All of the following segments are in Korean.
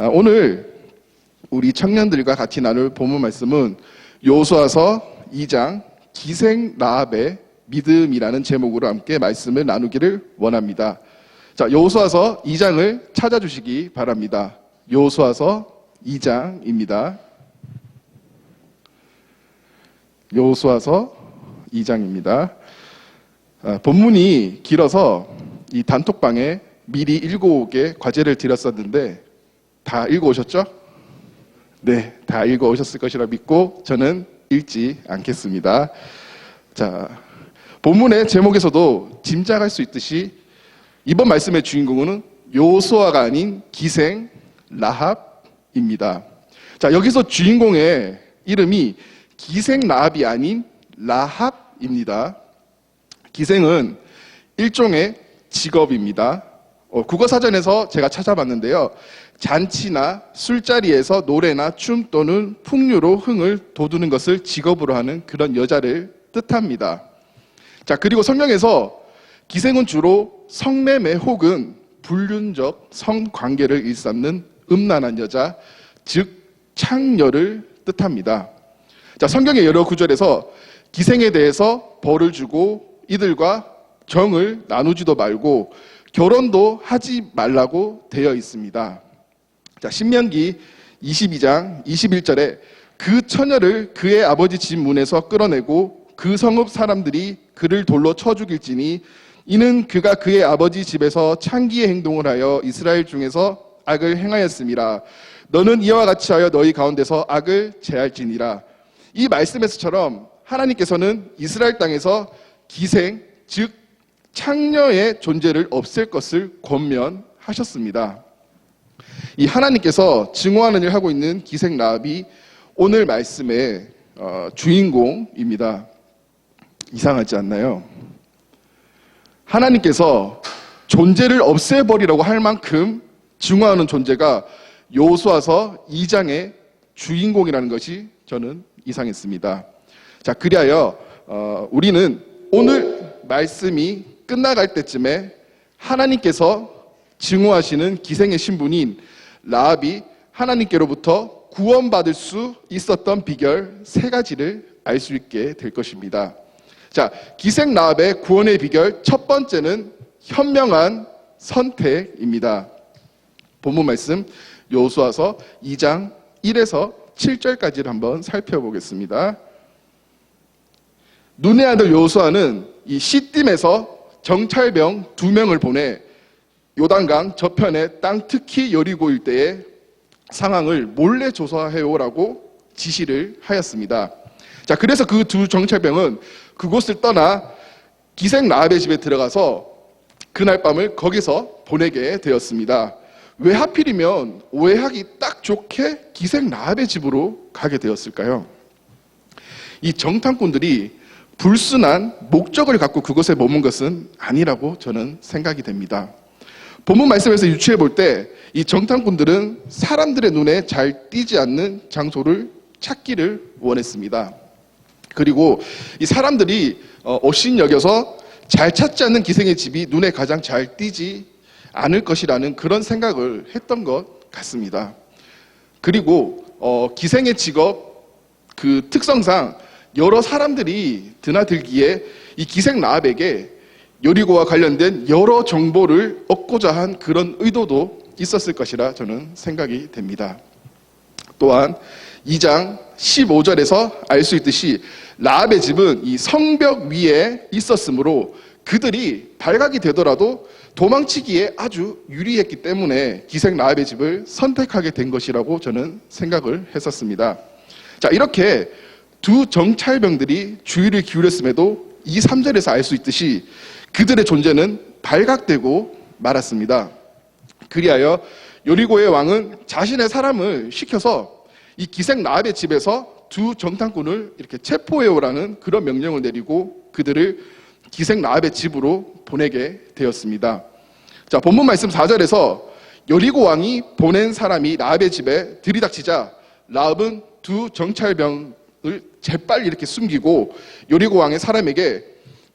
아, 오늘 우리 청년들과 같이 나눌 본문 말씀은 요수아서 2장 기생 라합의 믿음이라는 제목으로 함께 말씀을 나누기를 원합니다. 자, 요수아서 2장을 찾아주시기 바랍니다. 요수아서 2장입니다. 요수아서 2장입니다. 아, 본문이 길어서 이 단톡방에 미리 읽어오게 과제를 드렸었는데 다 읽어오셨죠? 네, 다 읽어오셨을 것이라 믿고 저는 읽지 않겠습니다. 자, 본문의 제목에서도 짐작할 수 있듯이 이번 말씀의 주인공은 요수아가 아닌 기생 라합입니다. 자, 여기서 주인공의 이름이 기생 라합이 아닌 라합입니다. 기생은 일종의 직업입니다. 어, 국어사전에서 제가 찾아봤는데요. 잔치나 술자리에서 노래나 춤 또는 풍류로 흥을 돋우는 것을 직업으로 하는 그런 여자를 뜻합니다. 자, 그리고 성경에서 기생은 주로 성매매 혹은 불륜적 성관계를 일삼는 음란한 여자, 즉 창녀를 뜻합니다. 자, 성경의 여러 구절에서 기생에 대해서 벌을 주고 이들과 정을 나누지도 말고 결혼도 하지 말라고 되어 있습니다. 자, 신명기 22장 21절에 그 처녀를 그의 아버지 집 문에서 끌어내고 그 성읍 사람들이 그를 돌로 쳐 죽일지니 이는 그가 그의 아버지 집에서 창기의 행동을 하여 이스라엘 중에서 악을 행하였음이라 너는 이와 같이 하여 너희 가운데서 악을 제할지니라 이 말씀에서처럼 하나님께서는 이스라엘 땅에서 기생 즉 창녀의 존재를 없앨 것을 권면하셨습니다. 이 하나님께서 증오하는 일을 하고 있는 기생 라합이 오늘 말씀의 어, 주인공입니다. 이상하지 않나요? 하나님께서 존재를 없애버리라고 할 만큼 증오하는 존재가 요수아서 2장의 주인공이라는 것이 저는 이상했습니다. 자, 그리하여 어, 우리는 오늘 말씀이 끝나갈 때쯤에 하나님께서 증오하시는 기생의 신분인 라합이 하나님께로부터 구원받을 수 있었던 비결 세 가지를 알 수 있게 될 것입니다. 자, 기생 라합의 구원의 비결 첫 번째는 현명한 선택입니다. 본문 말씀 요수아서 2장 1에서 7절까지를 한번 살펴보겠습니다. 눈의 아들 요수아는 이 시딤에서 정찰병 두 명을 보내 요단강 저편의 땅 특히 여리고 일대의 상황을 몰래 조사해오라고 지시를 하였습니다. 자, 그래서 그 두 정찰병은 그곳을 떠나 기생 라합의 집에 들어가서 그날 밤을 거기서 보내게 되었습니다. 왜 하필이면 오해하기 딱 좋게 기생 라합의 집으로 가게 되었을까요? 이 정탐꾼들이 불순한 목적을 갖고 그곳에 머문 것은 아니라고 저는 생각이 됩니다. 본문 말씀에서 유추해 볼 때 이 정탐꾼들은 사람들의 눈에 잘 띄지 않는 장소를 찾기를 원했습니다. 그리고 이 사람들이 어신 여겨서 잘 찾지 않는 기생의 집이 눈에 가장 잘 띄지 않을 것이라는 그런 생각을 했던 것 같습니다. 그리고 어, 기생의 직업 그 특성상 여러 사람들이 드나들기에 이 기생 라합에게 여리고와 관련된 여러 정보를 얻고자 한 그런 의도도 있었을 것이라 저는 생각이 됩니다. 또한 2장 15절에서 알 수 있듯이 라합의 집은 이 성벽 위에 있었으므로 그들이 발각이 되더라도 도망치기에 아주 유리했기 때문에 기생 라합의 집을 선택하게 된 것이라고 저는 생각을 했었습니다. 자, 이렇게 두 정찰병들이 주의를 기울였음에도 2, 3절에서 알 수 있듯이 그들의 존재는 발각되고 말았습니다. 그리하여 요리고의 왕은 자신의 사람을 시켜서 이 기생 라합의 집에서 두 정탐꾼을 이렇게 체포해오라는 그런 명령을 내리고 그들을 기생 라합의 집으로 보내게 되었습니다. 자, 본문 말씀 4절에서 여리고 왕이 보낸 사람이 라합의 집에 들이닥치자 라합은 두 정찰병을 재빨리 이렇게 숨기고 여리고 왕의 사람에게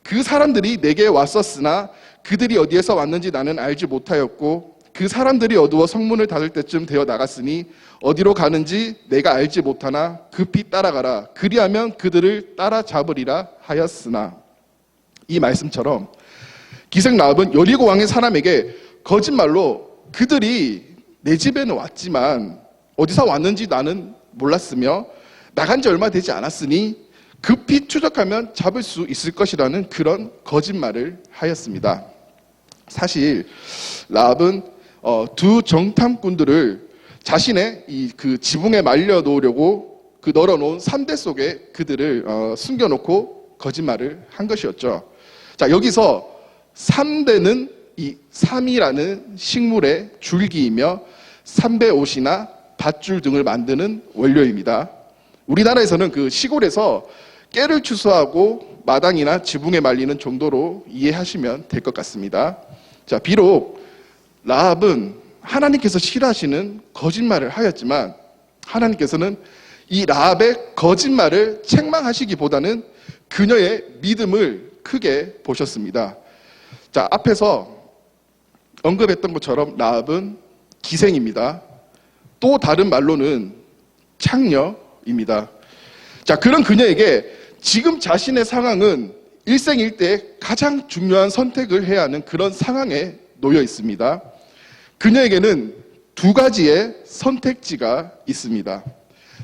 그 사람들이 내게 왔었으나 그들이 어디에서 왔는지 나는 알지 못하였고 그 사람들이 어두워 성문을 닫을 때쯤 되어 나갔으니 어디로 가는지 내가 알지 못하나 급히 따라가라. 그리하면 그들을 따라잡으리라 하였으나 이 말씀처럼 기생 라합은 여리고 왕의 사람에게 거짓말로 그들이 내 집에는 왔지만 어디서 왔는지 나는 몰랐으며 나간 지 얼마 되지 않았으니 급히 추적하면 잡을 수 있을 것이라는 그런 거짓말을 하였습니다. 사실 라합은 어, 두 정탐꾼들을 자신의 이 그 지붕에 말려 놓으려고 그 널어놓은 삼대 속에 그들을 어, 숨겨놓고 거짓말을 한 것이었죠. 자 여기서 삼대는 이 삼이라는 식물의 줄기이며 삼배 옷이나 밧줄 등을 만드는 원료입니다. 우리나라에서는 그 시골에서 깨를 추수하고 마당이나 지붕에 말리는 정도로 이해하시면 될 것 같습니다. 자, 비록 라합은 하나님께서 싫어하시는 거짓말을 하였지만 하나님께서는 이 라합의 거짓말을 책망하시기보다는 그녀의 믿음을 크게 보셨습니다. 자, 앞에서 언급했던 것처럼 라합은 기생입니다. 또 다른 말로는 창녀입니다. 자, 그런 그녀에게 지금 자신의 상황은 일생일대에 가장 중요한 선택을 해야 하는 그런 상황에 놓여 있습니다. 그녀에게는 두 가지의 선택지가 있습니다.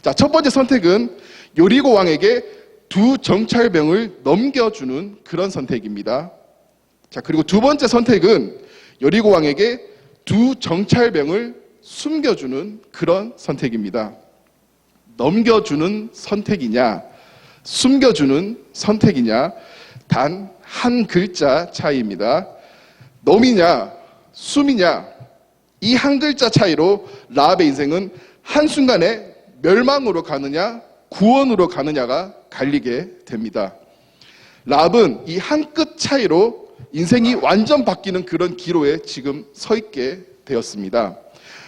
자, 첫 번째 선택은 요리고 왕에게 두 정찰병을 넘겨주는 그런 선택입니다. 자, 그리고 두 번째 선택은 여리고 왕에게 두 정찰병을 숨겨주는 그런 선택입니다. 넘겨주는 선택이냐, 숨겨주는 선택이냐, 단 한 글자 차이입니다. 넘이냐, 숨이냐, 이 한 글자 차이로 라합의 인생은 한순간에 멸망으로 가느냐, 구원으로 가느냐가 갈리게 됩니다. 라합은 이 한 끗 차이로 인생이 완전 바뀌는 그런 기로에 지금 서 있게 되었습니다.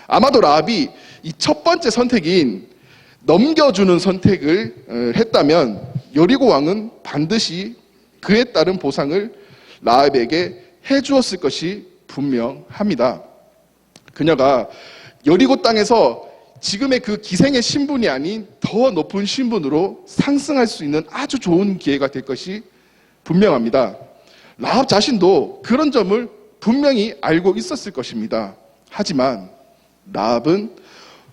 아마도 라합이 이 첫 번째 선택인 넘겨주는 선택을 어, 했다면 여리고 왕은 반드시 그에 따른 보상을 라합에게 해주었을 것이 분명합니다. 그녀가 여리고 땅에서 지금의 그 기생의 신분이 아닌 더 높은 신분으로 상승할 수 있는 아주 좋은 기회가 될 것이 분명합니다. 라합 자신도 그런 점을 분명히 알고 있었을 것입니다. 하지만 라합은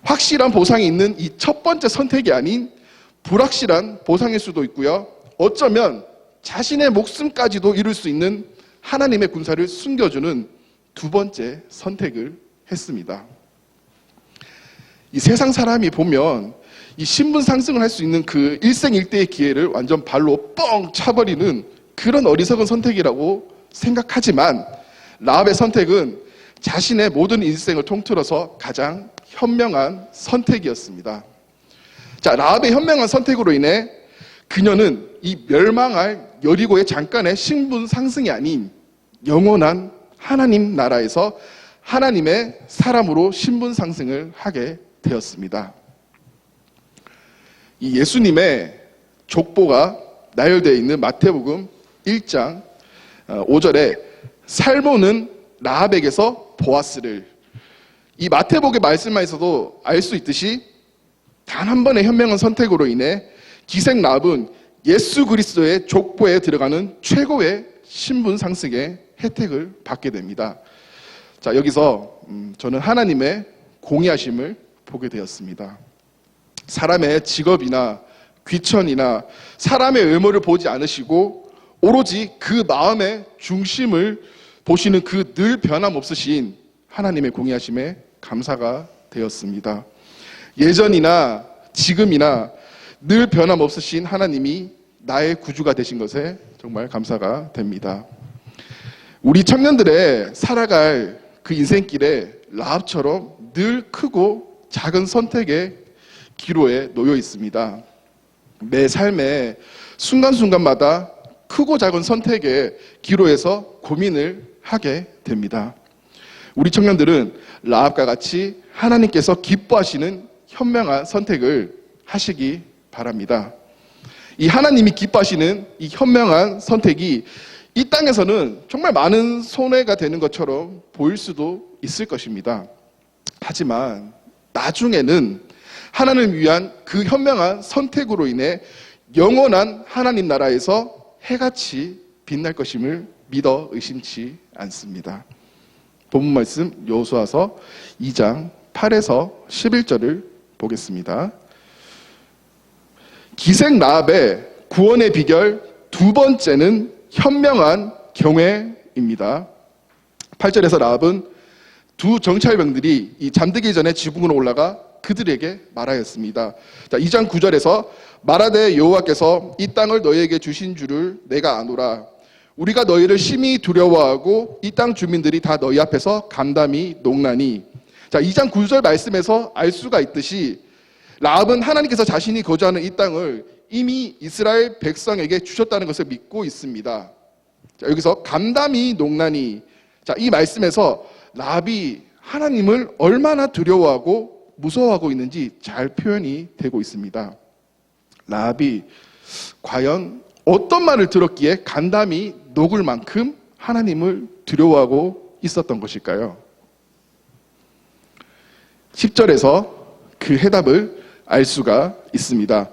확실한 보상이 있는 이 첫 번째 선택이 아닌 불확실한 보상일 수도 있고요. 어쩌면 자신의 목숨까지도 이룰 수 있는 하나님의 군사를 숨겨주는 두 번째 선택을 했습니다. 이 세상 사람이 보면 이 신분 상승을 할 수 있는 그 일생일대의 기회를 완전 발로 뻥 차버리는 그런 어리석은 선택이라고 생각하지만 라합의 선택은 자신의 모든 인생을 통틀어서 가장 현명한 선택이었습니다. 자, 라합의 현명한 선택으로 인해 그녀는 이 멸망할 여리고의 잠깐의 신분 상승이 아닌 영원한 하나님 나라에서 하나님의 사람으로 신분 상승을 하게 되었습니다. 이 예수님의 족보가 나열되어 있는 마태복음 1장 5절에 살모는 라합에게서 보아스를 이 마태복의 말씀에서도 알 수 있듯이 단 한 번의 현명한 선택으로 인해 기생 라합은 예수 그리스도의 족보에 들어가는 최고의 신분 상승의 혜택을 받게 됩니다. 자, 여기서 음, 저는 하나님의 공의하심을 보게 되었습니다. 사람의 직업이나 귀천이나 사람의 외모를 보지 않으시고 오로지 그 마음의 중심을 보시는 그 늘 변함없으신 하나님의 공의하심에 감사가 되었습니다. 예전이나 지금이나 늘 변함없으신 하나님이 나의 구주가 되신 것에 정말 감사가 됩니다. 우리 청년들의 살아갈 그 인생길에 라합처럼 늘 크고 작은 선택의 기로에 놓여 있습니다. 매 삶의 순간순간마다 크고 작은 선택의 기로에서 고민을 하게 됩니다. 우리 청년들은 라합과 같이 하나님께서 기뻐하시는 현명한 선택을 하시기 바랍니다. 이 하나님이 기뻐하시는 이 현명한 선택이 이 땅에서는 정말 많은 손해가 되는 것처럼 보일 수도 있을 것입니다. 하지만 나중에는 하나님을 위한 그 현명한 선택으로 인해 영원한 하나님 나라에서 해같이 빛날 것임을 믿어 의심치 않습니다. 본문 말씀 여호수아서 2장 8에서 11절을 보겠습니다. 기생 라합의 구원의 비결 두 번째는 현명한 경외입니다. 8절에서 라합은 두 정찰병들이 이 잠들기 전에 지붕으로 올라가 그들에게 말하였습니다. 자, 2장 9절에서 말하되 여호와께서 이 땅을 너희에게 주신 줄을 내가 아노라. 우리가 너희를 심히 두려워하고 이 땅 주민들이 다 너희 앞에서 감담이 농나니. 자, 2장 9절 말씀에서 알 수가 있듯이 라합은 하나님께서 자신이 거주하는 이 땅을 이미 이스라엘 백성에게 주셨다는 것을 믿고 있습니다. 자, 여기서 감담이 농나니. 자, 이 말씀에서 라합이 하나님을 얼마나 두려워하고 무서워하고 있는지 잘 표현이 되고 있습니다. 라합이 과연 어떤 말을 들었기에 간담이 녹을 만큼 하나님을 두려워하고 있었던 것일까요? 10절에서 그 해답을 알 수가 있습니다.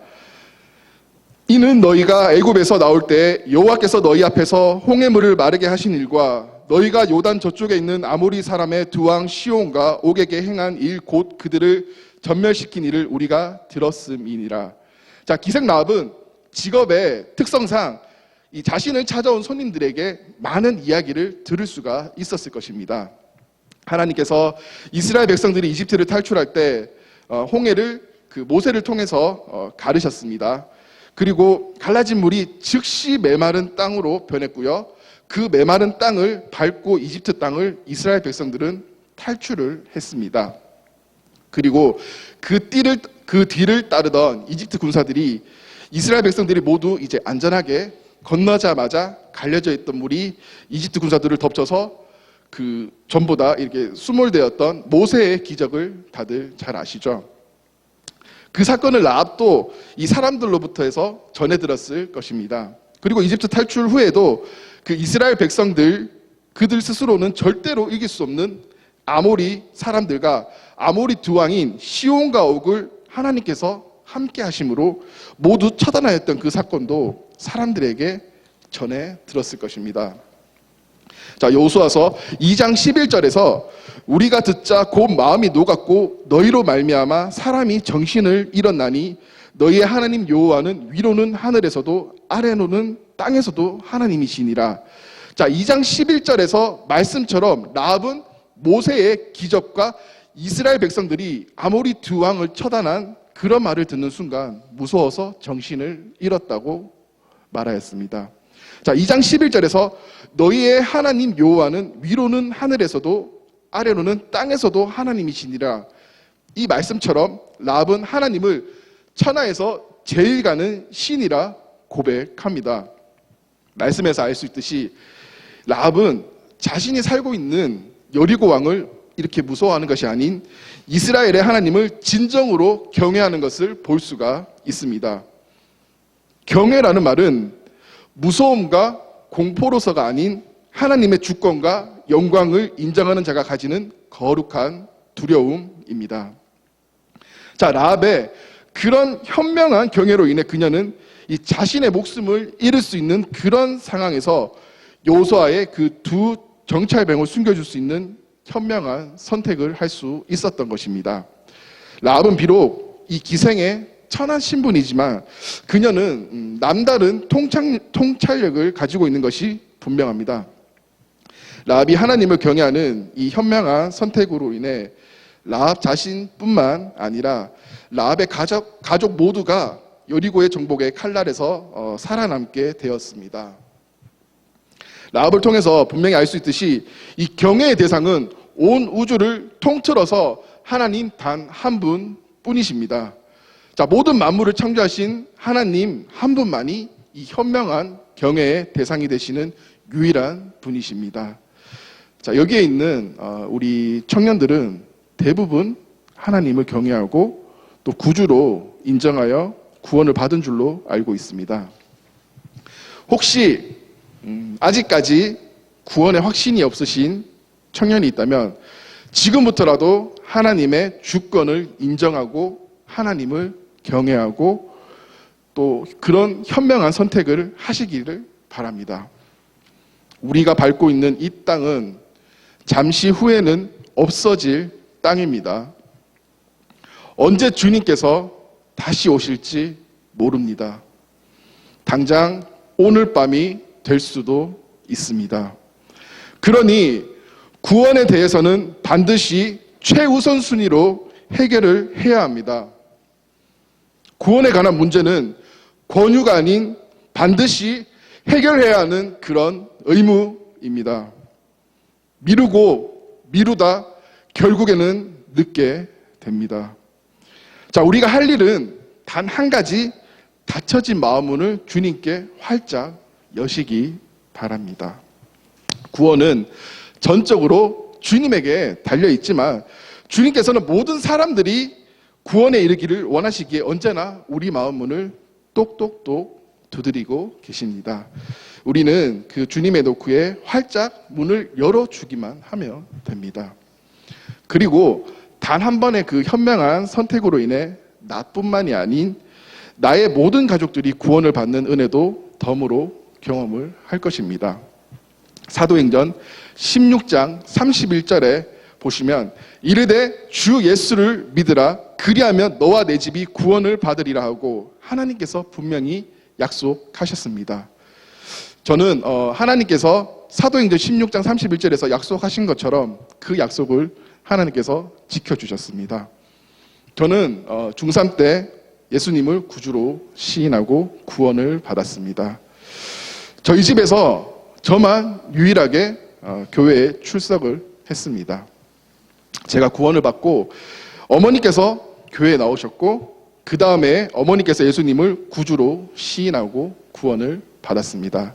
이는 너희가 애굽에서 나올 때 여호와께서 너희 앞에서 홍해물을 마르게 하신 일과 너희가 요단 저쪽에 있는 아모리 사람의 두 왕 시온과 옥에게 행한 일 곧 그들을 전멸시킨 일을 우리가 들었음이니라. 자, 기생 라합은 직업의 특성상 이 자신을 찾아온 손님들에게 많은 이야기를 들을 수가 있었을 것입니다. 하나님께서 이스라엘 백성들이 이집트를 탈출할 때 어, 홍해를 그 모세를 통해서 어, 가르셨습니다. 그리고 갈라진 물이 즉시 메마른 땅으로 변했고요. 그 메마른 땅을 밟고 이집트 땅을 이스라엘 백성들은 탈출을 했습니다. 그리고 그 띠를 그 뒤를 따르던 이집트 군사들이 이스라엘 백성들이 모두 이제 안전하게 건너자마자 갈려져 있던 물이 이집트 군사들을 덮쳐서 그 전보다 이렇게 수몰되었던 모세의 기적을 다들 잘 아시죠? 그 사건을 라합도 이 사람들로부터 해서 전해 들었을 것입니다. 그리고 이집트 탈출 후에도 그 이스라엘 백성들 그들 스스로는 절대로 이길 수 없는 아모리 사람들과 아모리 두 왕인 시온과 옥을 하나님께서 함께 하심으로 모두 처단하였던 그 사건도 사람들에게 전해 들었을 것입니다. 자, 여호수아서 2장 11절에서 우리가 듣자 곧 마음이 녹았고 너희로 말미암아 사람이 정신을 잃었나니 너희의 하나님 여호와는 위로는 하늘에서도 아래로는 땅에서도 하나님이시니라. 자, 2장 11절에서 말씀처럼 라합은 모세의 기적과 이스라엘 백성들이 아모리 두 왕을 처단한 그런 말을 듣는 순간 무서워서 정신을 잃었다고 말하였습니다. 자, 2장 11절에서 너희의 하나님 여호와는 위로는 하늘에서도 아래로는 땅에서도 하나님이시니라. 이 말씀처럼 라합은 하나님을 천하에서 제일 가는 신이라 고백합니다. 말씀에서 알 수 있듯이 라합은 자신이 살고 있는 여리고 왕을 이렇게 무서워하는 것이 아닌 이스라엘의 하나님을 진정으로 경외하는 것을 볼 수가 있습니다. 경외라는 말은 무서움과 공포로서가 아닌 하나님의 주권과 영광을 인정하는 자가 가지는 거룩한 두려움입니다. 자, 라합의 그런 현명한 경외로 인해 그녀는 이 자신의 목숨을 잃을 수 있는 그런 상황에서 요소아의 그 두 정찰병을 숨겨줄 수 있는 현명한 선택을 할 수 있었던 것입니다. 라합은 비록 이 기생의 천한 신분이지만 그녀는 음, 남다른 통찰, 통찰 력을 가지고 있는 것이 분명합니다. 라합이 하나님을 경외하는 이 현명한 선택으로 인해 라합 자신뿐만 아니라 라합의 가족, 가족 모두가 여리고의 정복의 칼날에서 어, 살아남게 되었습니다. 라합을 통해서 분명히 알 수 있듯이 이 경외의 대상은 온 우주를 통틀어서 하나님 단 한 분 뿐이십니다. 자, 모든 만물을 창조하신 하나님 한 분만이 이 현명한 경외의 대상이 되시는 유일한 분이십니다. 자, 여기에 있는 어, 우리 청년들은 대부분 하나님을 경외하고 또 구주로 인정하여 구원을 받은 줄로 알고 있습니다. 혹시 음, 아직까지 구원의 확신이 없으신 청년이 있다면 지금부터라도 하나님의 주권을 인정하고 하나님을 경외하고 또 그런 현명한 선택을 하시기를 바랍니다. 우리가 밟고 있는 이 땅은 잠시 후에는 없어질 땅입니다. 언제 주님께서 다시 오실지 모릅니다. 당장 오늘 밤이 될 수도 있습니다. 그러니 구원에 대해서는 반드시 최우선 순위로 해결을 해야 합니다. 구원에 관한 문제는 권유가 아닌 반드시 해결해야 하는 그런 의무입니다. 미루고 미루다 결국에는 늦게 됩니다. 자, 우리가 할 일은 단 한 가지 닫혀진 마음문을 주님께 활짝 여시기 바랍니다. 구원은 전적으로 주님에게 달려 있지만 주님께서는 모든 사람들이 구원에 이르기를 원하시기에 언제나 우리 마음 문을 똑똑똑 두드리고 계십니다. 우리는 그 주님의 노크에 활짝 문을 열어주기만 하면 됩니다. 그리고 단 한 번의 그 현명한 선택으로 인해 나뿐만이 아닌 나의 모든 가족들이 구원을 받는 은혜도 덤으로 경험을 할 것입니다. 사도행전 16장 31절에 보시면 이르되 주 예수를 믿으라 그리하면 너와 내 집이 구원을 받으리라 하고 하나님께서 분명히 약속하셨습니다. 저는 어, 하나님께서 사도행전 16장 31절에서 약속하신 것처럼 그 약속을 하나님께서 지켜주셨습니다. 저는 어, 중3 때 예수님을 구주로 시인하고 구원을 받았습니다. 저희 집에서 저만 유일하게 어, 교회에 출석을 했습니다. 제가 구원을 받고 어머니께서 교회에 나오셨고 그 다음에 어머니께서 예수님을 구주로 시인하고 구원을 받았습니다.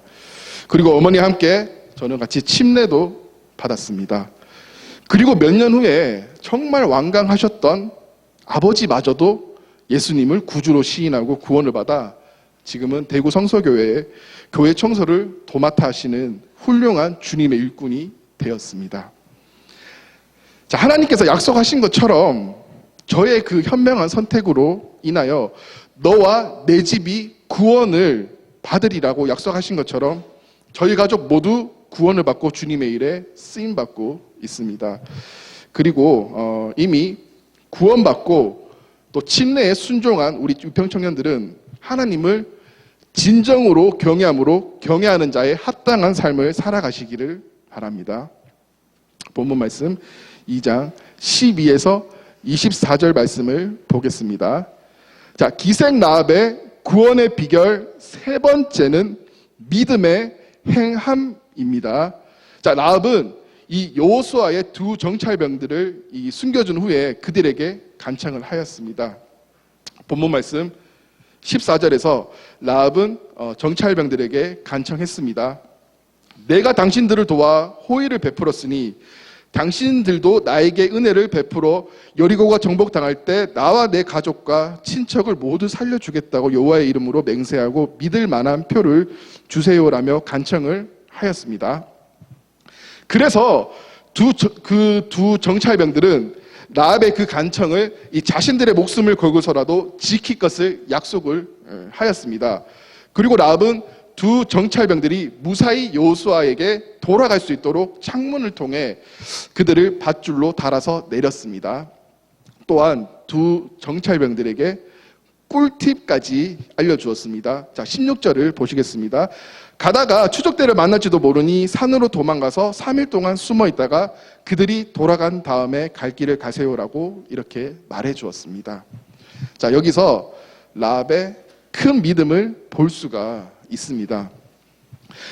그리고 어머니와 함께 저는 같이 침례도 받았습니다. 그리고 몇 년 후에 정말 완강하셨던 아버지마저도 예수님을 구주로 시인하고 구원을 받아 지금은 대구 성서교회에 교회 청소를 도맡아 하시는 훌륭한 주님의 일꾼이 되었습니다. 자, 하나님께서 약속하신 것처럼 저의 그 현명한 선택으로 인하여 너와 내 집이 구원을 받으리라고 약속하신 것처럼 저희 가족 모두 구원을 받고 주님의 일에 쓰임 받고 있습니다. 그리고 어, 이미 구원받고 또 침례에 순종한 우리 유평 청년들은 하나님을 진정으로 경외함으로 경외하는 자의 합당한 삶을 살아가시기를 바랍니다. 본문 말씀 2장 12에서 24절 말씀을 보겠습니다. 자, 기생 나합의 구원의 비결 세 번째는 믿음의 행함입니다. 자, 나합은 이 여호수아의 두 정찰병들을 이 숨겨준 후에 그들에게 간청을 하였습니다. 본문 말씀 14절에서 라합은 어, 정찰병들에게 간청했습니다. 내가 당신들을 도와 호의를 베풀었으니 당신들도 나에게 은혜를 베풀어 여리고가 정복당할 때 나와 내 가족과 친척을 모두 살려주겠다고 여호와의 이름으로 맹세하고 믿을 만한 표를 주세요라며 간청을 하였습니다. 그래서 두 그두 정찰병들은 라합의 그 간청을 이 자신들의 목숨을 걸고서라도 지킬 것을 약속을 어, 하였습니다. 그리고 라합은 두 정찰병들이 무사히 여호수아에게 돌아갈 수 있도록 창문을 통해 그들을 밧줄로 달아서 내렸습니다. 또한 두 정찰병들에게 꿀팁까지 알려주었습니다. 자, 16절을 보시겠습니다. 가다가 추적대를 만날지도 모르니 산으로 도망가서 3일 동안 숨어 있다가 그들이 돌아간 다음에 갈 길을 가세요라고 이렇게 말해 주었습니다. 자, 여기서 라합의 큰 믿음을 볼 수가 있습니다.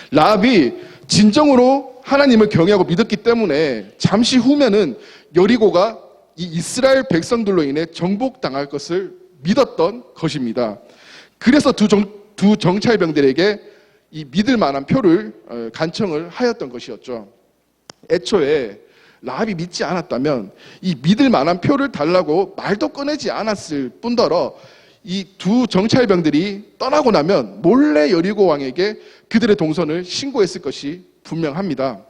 라합이 진정으로 하나님을 경외하고 믿었기 때문에 잠시 후면은 여리고가 이 이스라엘 백성들로 인해 정복당할 것을 믿었던 것입니다. 그래서 두, 정, 두 정찰병들에게 이 믿을 만한 표를 어, 간청을 하였던 것이었죠. 애초에 라합이 믿지 않았다면 이 믿을 만한 표를 달라고 말도 꺼내지 않았을 뿐더러 이 두 정찰병들이 떠나고 나면 몰래 여리고 왕에게 그들의 동선을 신고했을 것이 분명합니다.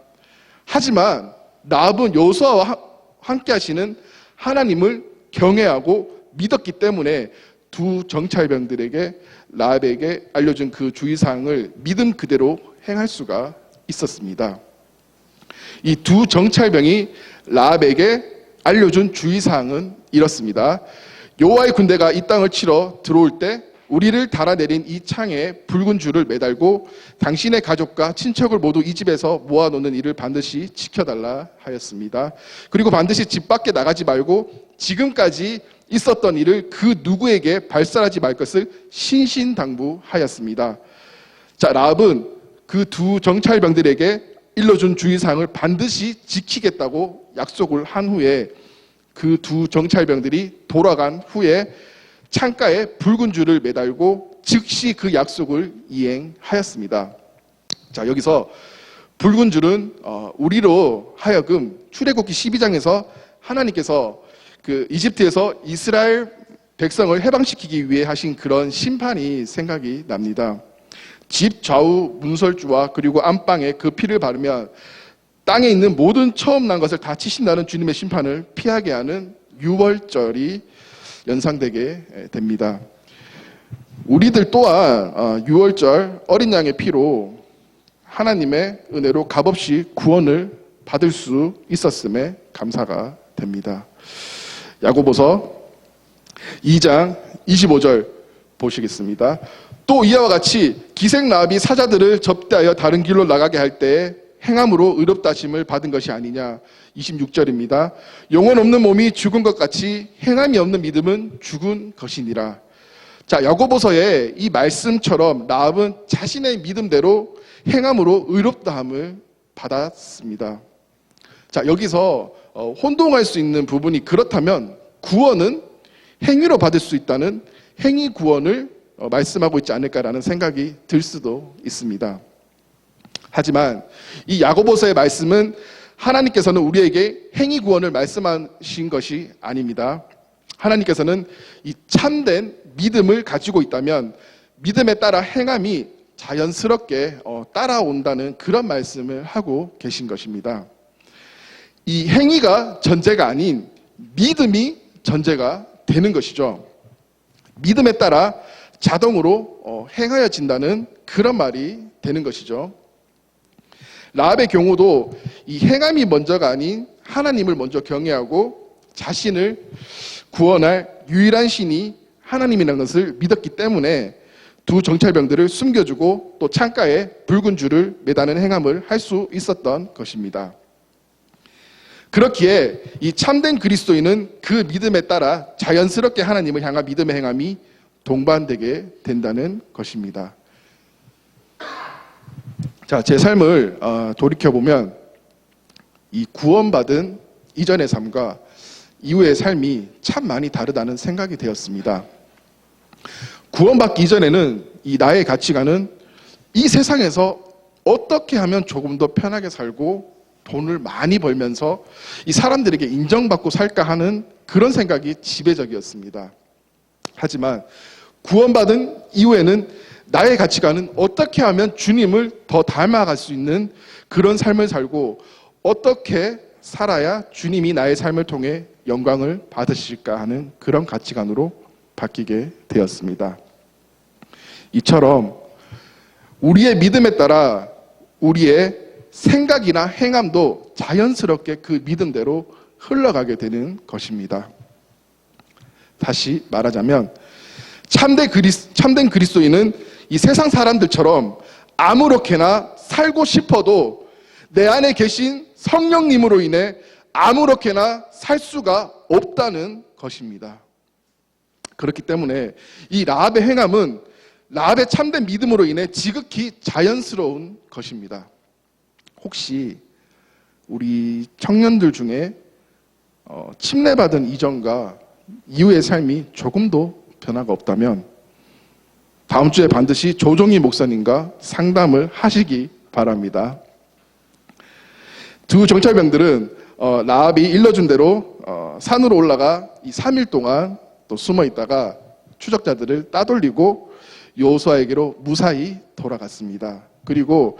하지만 라합은 여호수아와 하- 함께 하시는 하나님을 경외하고 믿었기 때문에 두 정찰병들에게 라합에게 알려준 그 주의사항을 믿음 그대로 행할 수가 있었습니다. 이 두 정찰병이 라합에게 알려준 주의사항은 이렇습니다. 여호와의 군대가 이 땅을 치러 들어올 때 우리를 달아내린 이 창에 붉은 줄을 매달고 당신의 가족과 친척을 모두 이 집에서 모아놓는 일을 반드시 지켜달라 하였습니다. 그리고 반드시 집 밖에 나가지 말고 지금까지 있었던 일을 그 누구에게 발설하지 말 것을 신신당부하였습니다. 자, 라합은 그 두 정찰병들에게 일러준 주의사항을 반드시 지키겠다고 약속을 한 후에 그 두 정찰병들이 돌아간 후에 창가에 붉은 줄을 매달고 즉시 그 약속을 이행하였습니다. 자, 여기서 붉은 줄은 어, 우리로 하여금 출애굽기 12장에서 하나님께서 그 이집트에서 이스라엘 백성을 해방시키기 위해 하신 그런 심판이 생각이 납니다. 집 좌우 문설주와 그리고 안방에 그 피를 바르면 땅에 있는 모든 처음 난 것을 다 치신다는 주님의 심판을 피하게 하는 유월절이 연상되게 됩니다. 우리들 또한 어, 유월절 어린 양의 피로 하나님의 은혜로 값없이 구원을 받을 수 있었음에 감사가 됩니다. 야고보서 2장 25절 보시겠습니다. 또 이와 같이 기생 라합이 사자들을 접대하여 다른 길로 나가게 할 때에 행함으로 의롭다심을 받은 것이 아니냐. 26절입니다. 영혼 없는 몸이 죽은 것 같이 행함이 없는 믿음은 죽은 것이니라. 자, 야고보서의 이 말씀처럼 라합은 자신의 믿음대로 행함으로 의롭다함을 받았습니다. 자, 여기서 어, 혼동할 수 있는 부분이 그렇다면 구원은 행위로 받을 수 있다는 행위 구원을 어, 말씀하고 있지 않을까라는 생각이 들 수도 있습니다. 하지만 이 야고보서의 말씀은 하나님께서는 우리에게 행위 구원을 말씀하신 것이 아닙니다. 하나님께서는 이 참된 믿음을 가지고 있다면 믿음에 따라 행함이 자연스럽게 어, 따라온다는 그런 말씀을 하고 계신 것입니다. 이 행위가 전제가 아닌 믿음이 전제가 되는 것이죠. 믿음에 따라 자동으로 어, 행하여진다는 그런 말이 되는 것이죠. 라합의 경우도 이 행함이 먼저가 아닌 하나님을 먼저 경외하고 자신을 구원할 유일한 신이 하나님이라는 것을 믿었기 때문에 두 정찰병들을 숨겨주고 또 창가에 붉은 줄을 매다는 행함을 할 수 있었던 것입니다. 그렇기에 이 참된 그리스도인은 그 믿음에 따라 자연스럽게 하나님을 향한 믿음의 행함이 동반되게 된다는 것입니다. 자, 제 삶을 어, 돌이켜보면 이 구원받은 이전의 삶과 이후의 삶이 참 많이 다르다는 생각이 되었습니다. 구원받기 이전에는 이 나의 가치관은 이 세상에서 어떻게 하면 조금 더 편하게 살고 돈을 많이 벌면서 이 사람들에게 인정받고 살까 하는 그런 생각이 지배적이었습니다. 하지만 구원받은 이후에는 나의 가치관은 어떻게 하면 주님을 더 닮아갈 수 있는 그런 삶을 살고 어떻게 살아야 주님이 나의 삶을 통해 영광을 받으실까 하는 그런 가치관으로 바뀌게 되었습니다. 이처럼 우리의 믿음에 따라 우리의 생각이나 행함도 자연스럽게 그 믿음대로 흘러가게 되는 것입니다. 다시 말하자면 참된, 그리스, 참된 그리스도인은 이 세상 사람들처럼 아무렇게나 살고 싶어도 내 안에 계신 성령님으로 인해 아무렇게나 살 수가 없다는 것입니다. 그렇기 때문에 이 라합의 행함은 라합의 참된 믿음으로 인해 지극히 자연스러운 것입니다. 혹시 우리 청년들 중에 어, 침례받은 이전과 이후의 삶이 조금도 변화가 없다면 다음 주에 반드시 조종희 목사님과 상담을 하시기 바랍니다. 두 정찰병들은 어, 라합이 일러준 대로 어, 산으로 올라가 이 3일 동안 또 숨어 있다가 추적자들을 따돌리고 여호수아에게로 무사히 돌아갔습니다. 그리고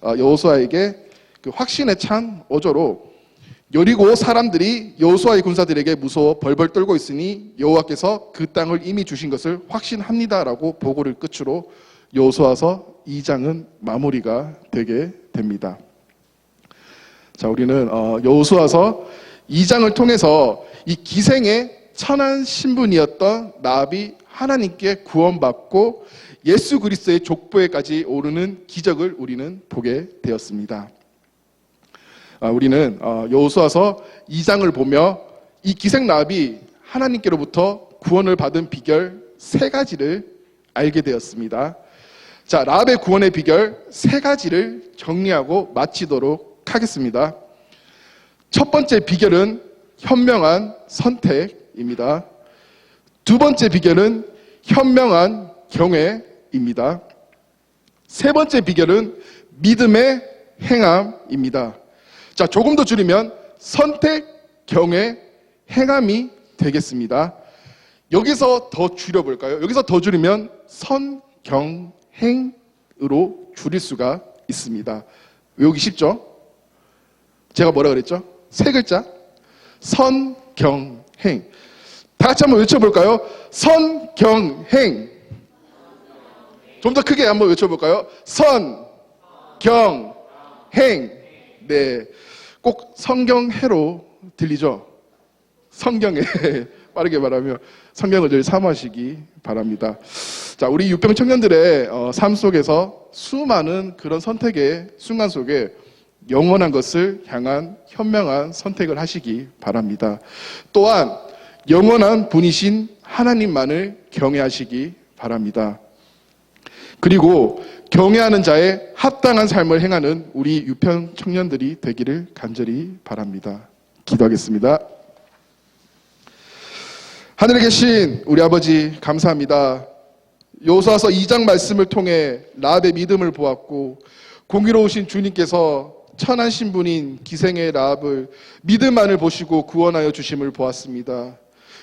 어, 여호수아에게 그 확신에 찬 어조로 여리고 사람들이 여호수아의 군사들에게 무서워 벌벌 떨고 있으니 여호와께서 그 땅을 이미 주신 것을 확신합니다라고 보고를 끝으로 여호수아서 2장은 마무리가 되게 됩니다. 자, 우리는 어, 여호수아서 2장을 통해서 이 기생의 천한 신분이었던 나압이 하나님께 구원받고 예수 그리스도의 족보에까지 오르는 기적을 우리는 보게 되었습니다. 아, 우리는 어, 여호수아서 2장을 보며 이 기생 나압이 하나님께로부터 구원을 받은 비결 세 가지를 알게 되었습니다. 자, 라합의 구원의 비결 세 가지를 정리하고 마치도록 하겠습니다. 첫 번째 비결은 현명한 선택입니다. 두 번째 비결은 현명한 경외 입니다. 세 번째 비결은 믿음의 행함입니다. 자, 조금 더 줄이면 선택, 경외, 행함이 되겠습니다. 여기서 더 줄여볼까요? 여기서 더 줄이면 선, 경, 행으로 줄일 수가 있습니다. 외우기 쉽죠? 제가 뭐라 그랬죠? 세 글자. 선, 경, 행. 다 같이 한번 외쳐볼까요? 선, 경, 행. 좀 더 크게 한번 외쳐볼까요? 선, 경, 행. 네. 꼭 성경해로 들리죠? 성경에 빠르게 말하면 성경을 늘 사모하시기 바랍니다. 자, 우리 육병 청년들의 어, 삶 속에서 수많은 그런 선택의 순간 속에 영원한 것을 향한 현명한 선택을 하시기 바랍니다. 또한 영원한 분이신 하나님만을 경외하시기 바랍니다. 그리고 경외하는 자의 합당한 삶을 행하는 우리 유평 청년들이 되기를 간절히 바랍니다. 기도하겠습니다. 하늘에 계신 우리 아버지 감사합니다. 요사서 2장 말씀을 통해 라합의 믿음을 보았고 공의로우신 주님께서 천한 신분인 기생의 라합을 믿음만을 보시고 구원하여 주심을 보았습니다.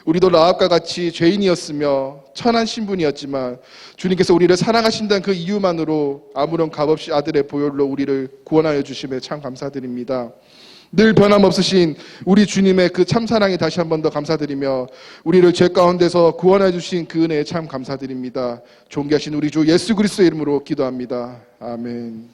우리도 라합과 같이 죄인이었으며 천한 신분이었지만 주님께서 우리를 사랑하신다는 그 이유만으로 아무런 값없이 아들의 보혈로 우리를 구원하여 주심에 참 감사드립니다. 늘 변함없으신 우리 주님의 그 참사랑에 다시 한 번 더 감사드리며 우리를 죄 가운데서 구원해 주신 그 은혜에 참 감사드립니다. 존귀하신 우리 주 예수 그리스도의 이름으로 기도합니다. 아멘.